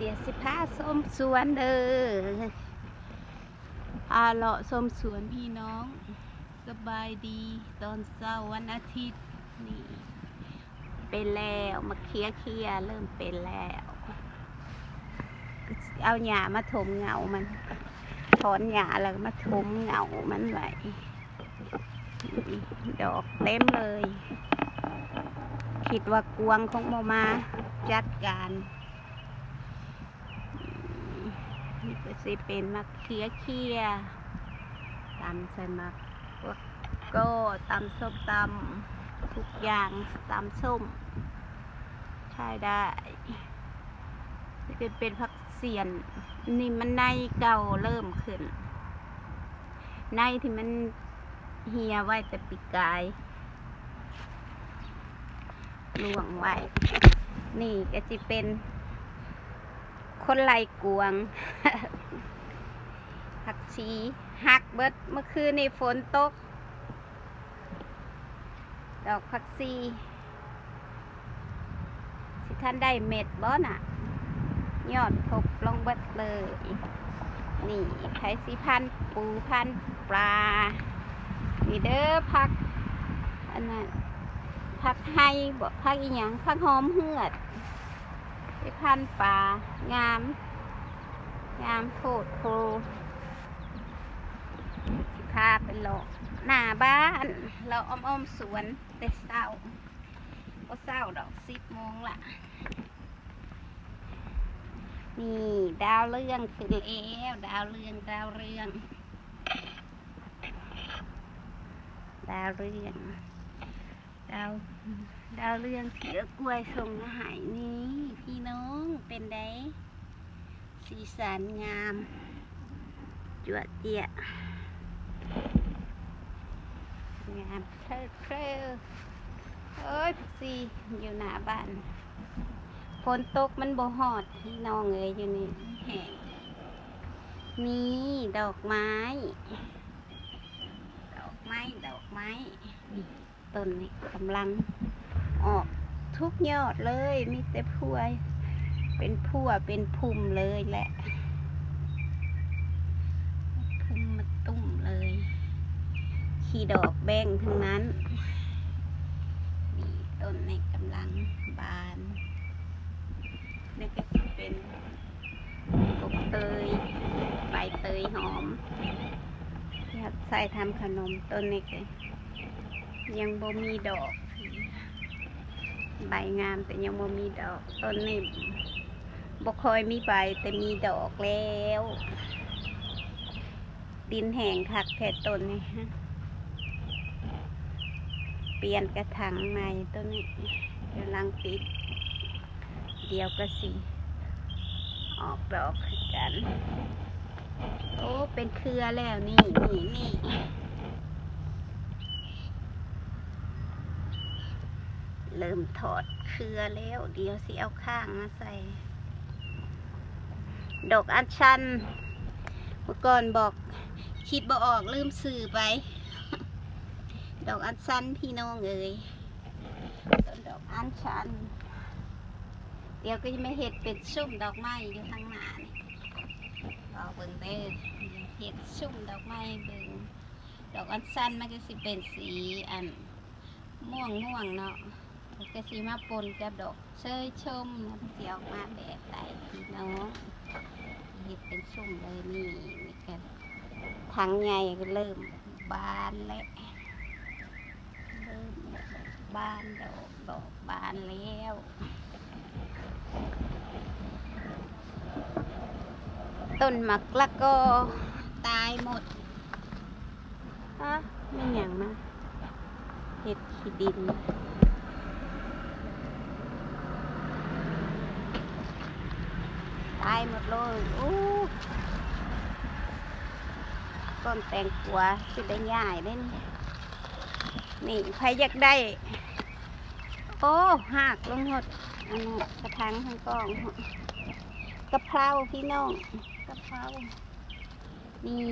เดี๋ยวสิพาส้มสวนเด้ออาเลาะส้มสวนพี่น้อง สบายดีตอนเช้าวันอาทิตย์นี่เป็นแล้วมาเคลียเคลียเริ่มเป็นแล้ว เอาหญ้ามาถมเงามันถอนหญ้าแล้วมาถมเงามันไว้ดอกเต็มเลย คิดว่ากวงของโมมาจัดการ นี่ก็สิเป็นมักเคียเคียตำใส่มักกโก็ตำส้มตำทุกอย่างตำส้ม ใช่ได้นี่ก็เป็นผักเสียน นี่มันในเก่าเริ่มขึ้น ในที่มันเหียไว้แต่ปีกายลวงไว้ นี่ก็จะเป็น คนไล่กวง ผักชีหักเบิดเมื่อคืนในฝนตก ดอกผักชีสิท่านได้เม็ดบ่น่ะ ยอดทบลงเบิดเลย นี่ไข่สีพันปูพันปลา นี่เด้อผัก อันนั้นผักไห้บอกผักอีหยังผักหอมเหือด ไปพันป่างาม งามโคตรโคสิพาไปหลอกหน้าบ้านเราอ้อมอ้อมๆสวนแต่เศร้าก็เศร้าดอกสิบโมงละนี่ดาวเรื่องขึ้นแล้วดาวเรื่องดาวเรื่อง ดาวเรื่องดาวดาวเรืองเสือกล้วยส่งมาหายนี่ พี่น้องเป็นไดสีสันงาม จวดเจียงามเคลเคลอเอ้ยสีอยู่หน้าบ้านฝนตกมันบ่หอดพี่น้องเอ้ยอยู่นี่แห้งนี่ดอกไม้ ดอกไม้ ดอกไม้ต้นนี้กำลังออกทุกยอดเลยมีแต่พวย เป็นพั่วเป็นพุ่มเลยแหละพุ่มมาตุ่มเลย ขีดอกแบ่งทั้งนั้นนี่ต้นนี้กำลังบานนี่ก็จะเป็นกบเตยใบเตยหอมที่ใส่ทำขนมต้นนี้กยังบ่มีดอก ใบงามแต่ยังบ่มีดอกต้นนี้ บ่ค่อยมีใบแต่มีดอกแล้ว ดินแห้งคักแค่ต้นนี้ฮะ เปลี่ยนกระถางใหม่ต้นนี้กำลังติด เดียวก็สิออกดอกคือกัน โอ้ เป็นเครือแล้วนี่นี่นี่เริ่มถอดเครือแล้ว เดี๋ยวสิเอาข้างมาใส่ ดอกอัญชัน เมื่อก่อนบอกคิดบ่ออกลืมสื่อไป ดอกอัญชันพี่น้องเอ๋ยต้นดอกอัญชัน เดี๋ยวก็จะไม่เห็ดเป็นซุ่มดอกไม้อยู่ข้างหน้านี่บอกเบิ่งเด้อเห็ดซุ่มดอกไม้เบิ่งดอกอัญชันมันก็สิเป็นสีอันม่วงม่วงเนาะมันก็สีมาปนกับดอกเชยชมแล้วมันสีออกมาแบบใดพี่น้อง เห็ดเป็นชุ่มเลยนี่นี่กันถังใหญ่ก็เริ่มบานแล้วเริ่มบานดอกดอกบานแล้วต้นหมักละก็ตายหมดฮะไม่หยังนะเห็ดขี้ดินายหมดเลยโอ้ต้นแตงกวาสิได้ง่ายได้นี่นี่ใครอยากได้ โอ้หักลงหมดอันนั้กระถางทั้งกองกระเพราพี่น้องกระเพรานี่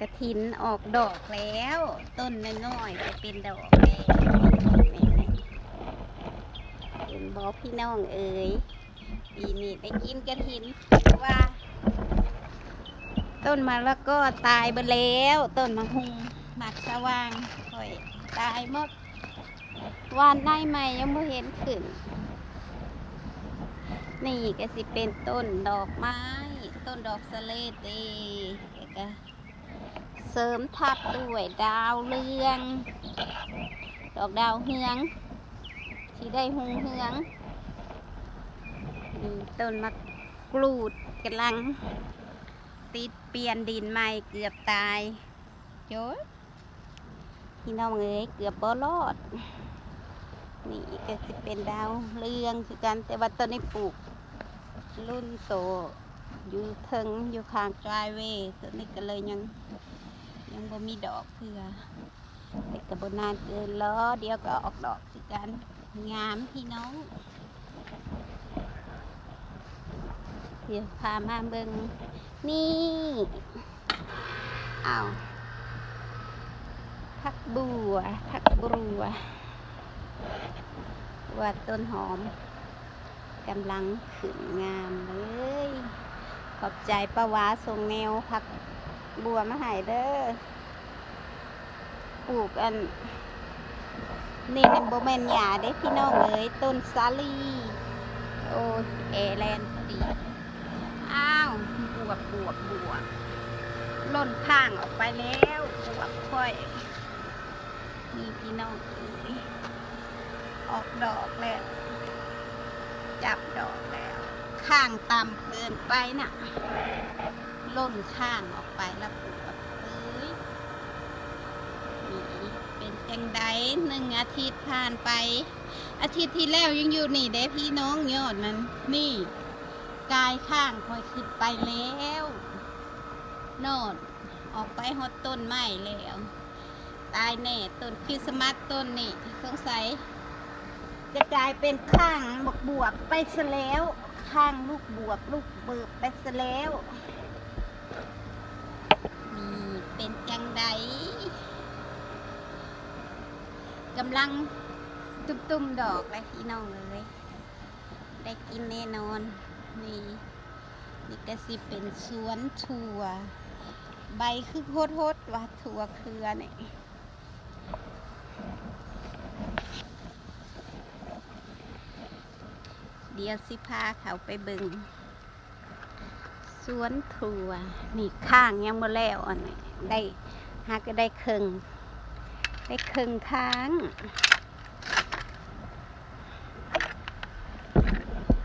กระถินออกดอกแล้ว ต้นน้อยๆจะเป็นดอกแล้วเป็นบอพี่น้องเอ๋ย ปีนี้ได้กินกระถินว่า ต้นมะละก็ตายไปแล้ว ต้นมะฮุงหมักสว่างค่อยตายหมดวานในใหม่ยังไม่เห็นขึ้น นี่ก็สิเป็นต้นดอกไม้ ต้นดอกสเลดเองแล้วก็เสริมทับด้วยดาวเรือง ดอกดาวเฮืองที่ได้หงเฮือง ต้นมะกรูดกำลัง ติดเปลี่ยนดินใหม่เกือบตายโจ้พี่น้องเอ้ยเกือบบ่รอด นี่ก็จะเป็นดาวเรืองคือกันแต่ว่าต้นนี้ปลูก รุ่นโตอยู่เทิงอยู่ข้างดรายเวย์ต้นนี้ก็เลยยัง ยังบ่มีดอกเพื่อแต่กระบนานเกินล้อเดี๋ยวก็ออกดอกคือกันงามพี่น้อง เดี๋ยวพามาเบิงนี่เอาผักบัวผักบัวว่าต้นหอมกำลังขึ้นงามเลย ขอบใจป้าวาส่งแนวผักบัวมาให้เด้อปลูกอัน นี่เป็นโบแมนหยาเด้พี่น้องเอ้ยต้นสาลี โอ้ยแอแลนดี้ บวบบวบบวบล่นข้างออกไปแล้วบวบค่อยนี่พี่น้องอ้ยออกดอกแล้ว จับดอกแล้ว ข้างต่ำเกินไปน่ะล่นข้างออกไปแล้วบวบเอ้ยนี่เป็นจังไดหนึ่งอาทิตย์ผ่านไป อาทิตย์ที่แล้วยังอยู่นี่เด้พี่น้องยอดมันนี่ กายข้างคอยขึ้นไปแล้วโนดออกไปหดต้นไม้แล้วตายแน่ต้นคริสต์มาสต้นนี่สงสัย จะกลายเป็นข้างบวบบวบไปซะแล้ว ข้างลูกบวบลูกเบิบไปซะแล้วนี่เป็นจังใดกำลังตุ้มๆดอกเลยพี่น้องเลยได้กินแน่นอน นี่นี่ก็สิเป็นสวนถั่ว ใบคือโคตรๆว่าถั่วเครือเนี่ยเดี๋ยวสิพาเขาไปเบิงสวนถั่ว นี่ข้างยังบ่แล้วอันนี้ได้หาก็ได้ครึ่งได้ครึ่งค้าง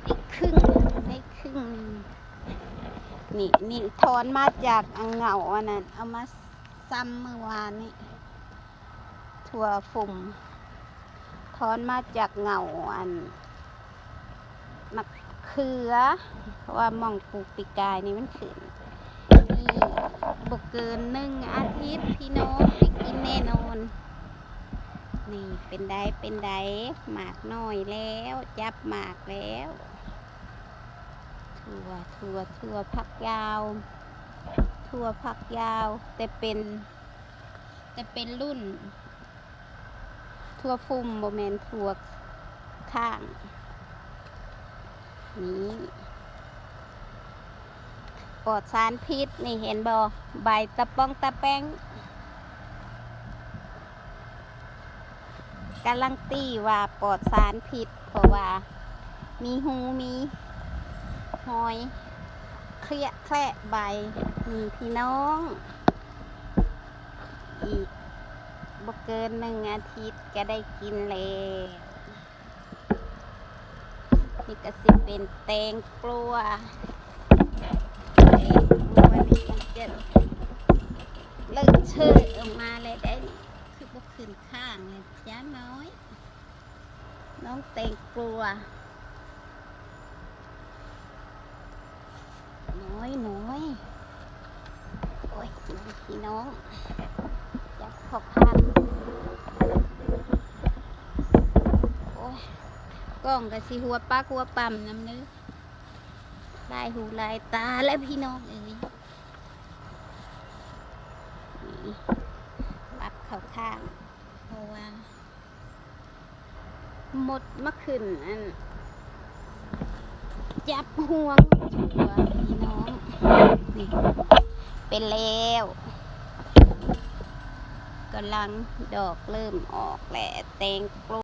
อีกครึ่ง ได้ครึ่งนี่นี่ถอนมาจากอังเหงาอันนั้นเอามาซ้ำเมื่อวานนี่ถั่วฝุ่มถอนมาจากเหงาอันมะเขือเพราะว่ามองปลูกปีกายนี่มันขึ้นนี่บกเกินหนึ่งอาทิตย์พี่น้องไปกินแน่นอน นี่เป็นไดเป็นไดหมากน้อยแล้ว จับหมากแล้ว ถั่วถั่วถั่วผักยาว ถั่วผักยาว แต่เป็น แต่เป็นรุ่น ถั่วฟุ่มโมเมนถั่วข้าง นี่ปลอดสารพิษนี่เห็นบอใบตะป้องตะแป้งการันตีว่าปลอดสารพิษเพราะว่า มีหูมี หอย เคลียแคละใบ มีพี่น้อง อีกบ่เกินหนึ่งอาทิตย์ก็ได้กินแล้วนี่ก็สิเป็นแตงกลัวแตงกลัวนี่มันจะเลิกเชิดออกมาเลยได้คือบ่ขึ้นข้างเลยจ้าน้อย น้องแตงกลัว น้อยน้อยโอ้ยน้องพี่น้องอยากขอบพันโอ้ยกล้องกับสีหัวปักหัวปั๊มน้ำเนื้อลายหูลายตาและพี่น้องเอ้ยนี่ปรับเข้าข้างเพราะว่าหมดเมื่อคืนอันจับห่วงชัว นี่เป็นแล้วกำลังดอกเริ่มออกแหละแตงกล